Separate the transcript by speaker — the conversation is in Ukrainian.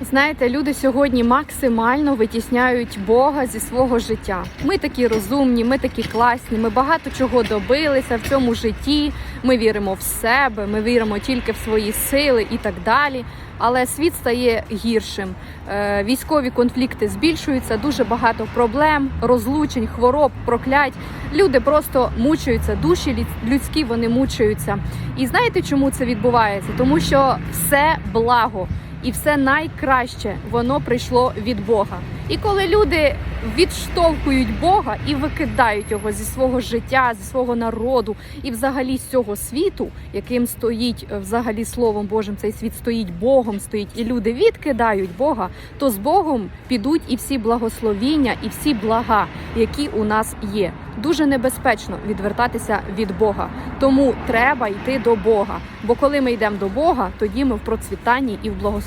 Speaker 1: Знаєте, люди сьогодні максимально витісняють Бога зі свого життя. Ми такі розумні, ми такі класні, ми багато чого добилися в цьому житті. Ми віримо в себе, ми віримо тільки в свої сили і так далі. Але світ стає гіршим. Е, Військові конфлікти збільшуються, дуже багато проблем, розлучень, хвороб, проклять. Люди просто мучаються, душі людські вони мучаються. І знаєте, чому це відбувається? Тому що все благо і все найкраще воно прийшло від Бога. І коли люди відштовхують Бога і викидають його зі свого життя, зі свого народу і взагалі з цього світу, яким стоїть е, взагалі словом Божим, цей світ стоїть Богом, стоїть, і люди відкидають Бога, то з Богом підуть і всі благословіння, і всі блага, які у нас є. Дуже небезпечно відвертатися від Бога. Тому треба йти до Бога. Бо коли ми йдемо до Бога, тоді ми в процвітанні і в благословенні.